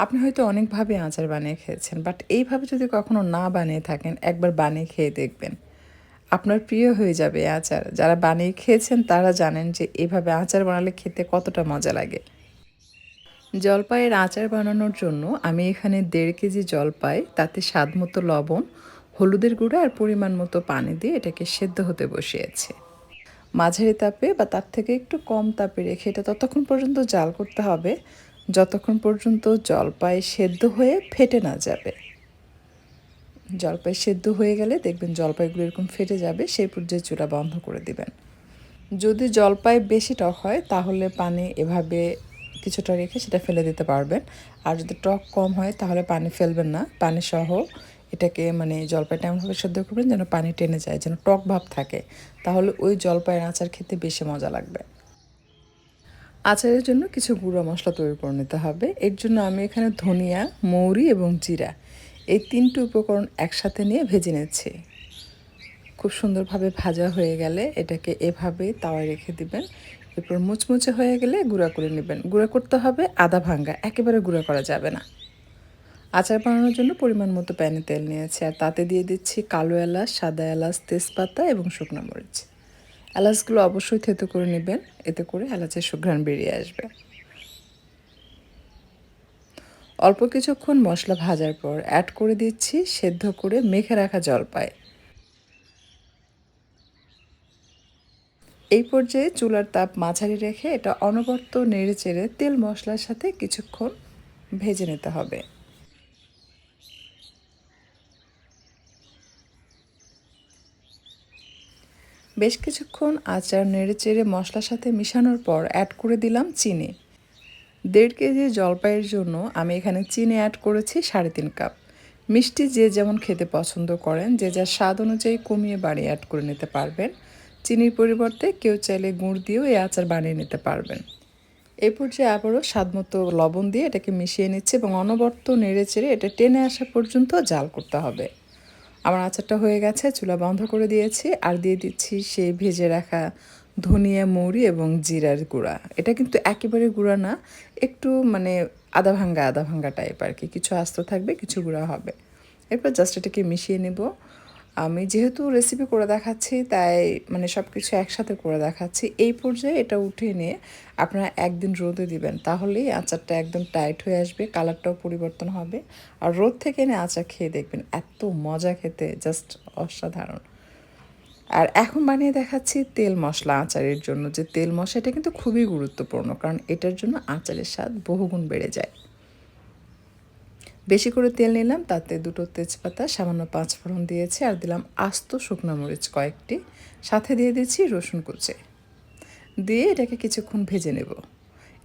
আপনি হয়তো অনেকভাবে আচার বানিয়ে খেয়েছেন বাট এইভাবে যদি কখনো না বানিয়ে থাকেন, একবার বানিয়ে খেয়ে দেখবেন। আপনার প্রিয় হয়ে যাবে আচার। যারা বানিয়ে খেয়েছেন, তারা জানেন যে এইভাবে আচার বানালে খেতে কতটা মজা লাগে। জলপাইয়ের আচার বানানোর জন্য আমি এখানে দেড় কেজি জলপাই, তাতে স্বাদ মতো লবণ, হলুদের গুঁড়া আর পরিমাণ মতো পানি দিয়ে এটাকে সেদ্ধ হতে বসিয়েছি। মাঝারি তাপে বা তার থেকে একটু কম তাপে রেখে এটা ততক্ষণ পর্যন্ত জাল করতে হবে। যতক্ষণ পর্যন্ত জলপাই সেদ্ধ হয়ে ফেটে না যাবে। জলপাই সেদ্ধ হয়ে গেলে দেখবেন জলপাইগুলো এরকম ফেটে যাবে, সেই পর্যায়ে চুলা বন্ধ করে দিবেন। যদি জলপাই বেশি টক হয়, তাহলে পানি এভাবে কিছুটা রেখে সেটা ফেলে দিতে পারবেন। আর যদি টক কম হয়, তাহলে পানি ফেলবেন না। পানি সহ এটাকে মানে জলপাইটা এমনভাবে সেদ্ধ করবেন যেন পানি টেনে যায়, যেন টক ভাব থাকে। তাহলে ওই জলপাইয়ের আচার খেতে বেশি মজা লাগবে। আচারের জন্য কিছু গুঁড়ো মশলা তৈরি করে নিতে হবে। এর জন্য আমি এখানে ধনিয়া, মৌরি এবং জিরা এই তিনটি উপকরণ একসাথে নিয়ে ভেজে নিচ্ছি। খুব সুন্দরভাবে ভাজা হয়ে গেলে এটাকে এভাবে তাওয়ায় রেখে দিবেন। এরপর মুচমুচে হয়ে গেলে গুঁড়া করে নেবেন। গুঁড়া করতে হবে আদা ভাঙ্গা, একেবারে গুঁড়া করা যাবে না। আচার বানানোর জন্য পরিমাণ মতো প্যানে তেল নিয়েছি আর তাতে দিয়ে দিচ্ছি কালো এলাচ, সাদা এলাচ, তেজপাতা এবং শুকনো মরিচ। এলাচগুলো অবশ্যই থেতো করে নেবেন। এতে করে এলাচের সুঘ্রাণ বেরিয়ে আসবে। অল্প কিছুক্ষণ মশলা ভাজার পর অ্যাড করে দিচ্ছি সেদ্ধ করে মেখে রাখা জলপাই। এই পর্যায়ে চুলার তাপ মাঝারি রেখে এটা অনবর্ত নেড়ে চেড়ে তেল মশলার সাথে কিছুক্ষণ ভেজে নিতে হবে। বেশ কিছুক্ষণ আচার নেড়ে চেড়ে মশলার সাথে মিশানোর পর অ্যাড করে দিলাম চিনি। দেড় কেজি জলপাইয়ের জন্য আমি এখানে চিনি অ্যাড করেছি সাড়ে তিন কাপ মিষ্টি যে যেমন খেতে পছন্দ করেন, যে যার স্বাদ অনুযায়ী কমিয়ে বাড়িয়ে অ্যাড করে নিতে পারবেন। চিনির পরিবর্তে কেউ চাইলে গুড় দিয়েও এই আচার বানিয়ে নিতে পারবেন। এই পর্যায়ে আবারও স্বাদমতো লবণ দিয়ে এটাকে মিশিয়ে নিচ্ছে এবং অনবর্ত নেড়ে চেড়ে এটা টেনে আসা পর্যন্ত জাল করতে হবে। আমার আচারটা হয়ে গেছে, চুলা বন্ধ করে দিয়েছি, আর দিয়ে দিচ্ছি সেই ভেজে রাখা ধনিয়া, মৌরি এবং জিরার গুঁড়া। এটা কিন্তু একেবারে গুঁড়া না, একটু মানে আধা ভাঙ্গা, আদা ভাঙ্গা টাইপ আর কি। কিছু আস্ত থাকবে, কিছু গুঁড়া হবে। এরপর জাস্ট এটাকে মিশিয়ে নেব। আমি যেহেতু রেসিপি করে দেখাচ্ছি, তাই মানে সব কিছু একসাথে করে দেখাচ্ছি, এই পর্যায়ে এটা উঠে নিয়ে আপনারা একদিন রোদে দিবেন, তাহলেই আচারটা একদম টাইট হয়ে আসবে কালারটাও পরিবর্তন হবে, আর রোদ থেকে এনে আচার খেয়ে দেখবেন এত মজা খেতে জাস্ট অসাধারণ। আর এখন বানিয়ে দেখাচ্ছি তেল মশলা আচারের জন্য, যে তেল মশলা এটা কিন্তু খুবই গুরুত্বপূর্ণ, কারণ এটার জন্য আচারের স্বাদ বহুগুণ বেড়ে যায়। বেশি করে তেল নিলাম, তাতে দুটো তেজপাতা, সামান্য পাঁচ ফোড়ন দিয়েছি আর দিলাম আস্ত শুকনো মরিচ কয়েকটি। সাথে দিয়ে দিচ্ছি রসুন কুচে। দিয়ে এটাকে কিছুক্ষণ ভেজে নেব।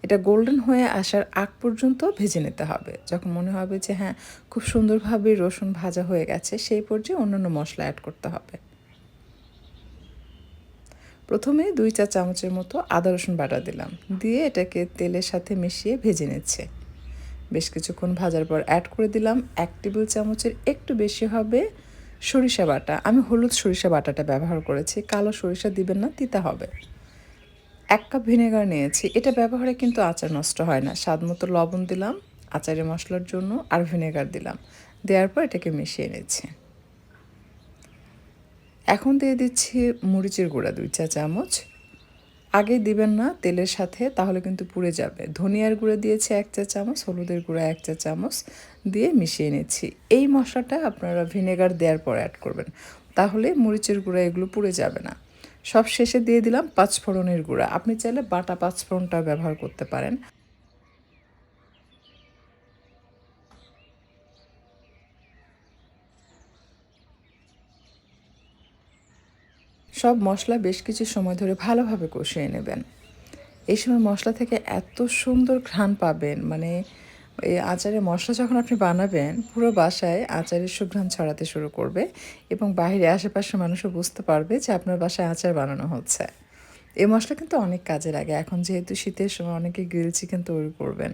এটা গোল্ডেন হয়ে আসার আগ পর্যন্ত ভেজে নিতে হবে। যখন মনে হবে যে হ্যাঁ খুব সুন্দরভাবে রসুন ভাজা হয়ে গেছে, সেই পর্যায়ে অন্যান্য মশলা অ্যাড করতে হবে। প্রথমে দুই চা চামচের মতো আদা রসুন বাটা দিলাম। দিয়ে এটাকে তেলের সাথে মিশিয়ে ভেজে নিচ্ছে। বেশ কিছুক্ষণ ভাজার পর অ্যাড করে দিলাম এক টেবিল চামচের একটু বেশি হবে সরিষা বাটা। আমি হলুদ সরিষা বাটাটা ব্যবহার করেছি, কালো সরিষা দিবেন না, তিতা হবে। এক কাপ ভিনেগার নিয়েছি, এটা ব্যবহারে কিন্তু আচার নষ্ট হয় না। স্বাদ মতো লবণ দিলাম আচারের মশলার জন্য আর ভিনেগার দিলাম। দেওয়ার পর এটাকে মিশিয়ে নিচ্ছি। এখন দিয়ে দিচ্ছি মরিচের গুঁড়া, দুই চা চামচ। আগে দিবেন না তেলের সাথে, তাহলে কিন্তু পুড়ে যাবে। ধনিয়ার গুঁড়ো দিয়েছি এক চা চামচ, হলুদের গুঁড়ো এক চা চামচ দিয়ে মিশিয়ে নিচ্ছি। এই মশলাটা আপনারা ভিনেগার দেওয়ার পর অ্যাড করবেন। তাহলে মরিচের গুঁড়া এগুলো পুড়ে যাবে না। সব শেষে দিয়ে দিলাম পাঁচফোড়নের গুঁড়া। আপনি চাইলে বাটা পাঁচফোড়নটাও ব্যবহার করতে পারেন। সব মশলা বেশ কিছু সময় ধরে ভালোভাবে কষিয়ে নেবেন। এই সময় মশলা থেকে এত সুন্দর ঘ্রাণ পাবেন মানে এই আচারের মশলা যখন আপনি বানাবেন, পুরো বাসায় আচারের সুঘ্রাণ ছড়াতে শুরু করবে এবং বাইরে আশেপাশের মানুষও বুঝতে পারবে যে আপনার বাসায় আচার বানানো হচ্ছে। এই মশলা কিন্তু অনেক কাজে লাগে। এখন যেহেতু শীতের সময় অনেকে গ্রিল চিকেন তৈরি করবেন।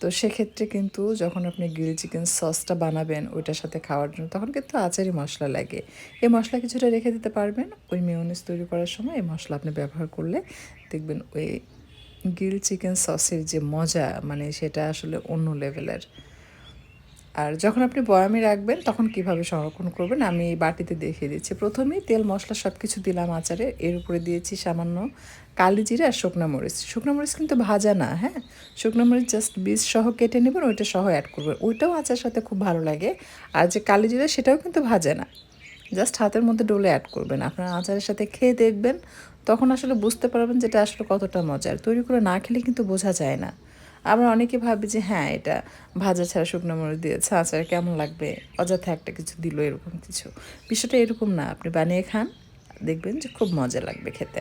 তো সেক্ষেত্রে কিন্তু যখন আপনি গ্রিল চিকেন সসটা বানাবেন, ওইটার সাথে খাওয়ার জন্য, তখন কিন্তু আচারই মশলা লাগে। এই মশলা কিছুটা রেখে দিতে পারবেন। ওই মেয়নিস তৈরি করার সময় এই মশলা আপনি ব্যবহার করলে দেখবেন ওই গ্রিল চিকেন সসের যে মজা মানে সেটা আসলে অন্য লেভেলের আর যখন আপনি বয়ামে রাখবেন, তখন কীভাবে সংরক্ষণ করবেন, আমি এই বাটিতে দেখিয়ে দিচ্ছি। প্রথমেই তেল, মশলা সব কিছু দিলাম আচারে। এর উপরে দিয়েছি সামান্য কালি জিরে আর শুকনো মরিচ। শুকনো মরিচ কিন্তু ভাজা না হ্যাঁ? শুকনো মরিচ জাস্ট বীজ সহ কেটে নেবেন, ওইটা সহ অ্যাড করবেন। ওইটাও আচার সাথে খুব ভালো লাগে। আর যে কালি জিরে, সেটাও কিন্তু ভাজে না। জাস্ট হাতের মধ্যে ডোলে অ্যাড করবেন। আপনার আচারের সাথে খেয়ে দেখবেন, তখন আসলে বুঝতে পারবেন যেটা আসলে কতটা মজার। তৈরি করে না খেলে কিন্তু বোঝা যায় না। আমরা অনেকে ভাবি যে হ্যাঁ এটা ভাজা ছাড়া শুকনো মরিচ দিয়েছে, আচার কেমন লাগবে? অযথা একটা কিছু দিল এরকম কিছু। বিষয়টা এরকম না, আপনি বানিয়ে খান, দেখবেন যে খুব মজা লাগবে খেতে।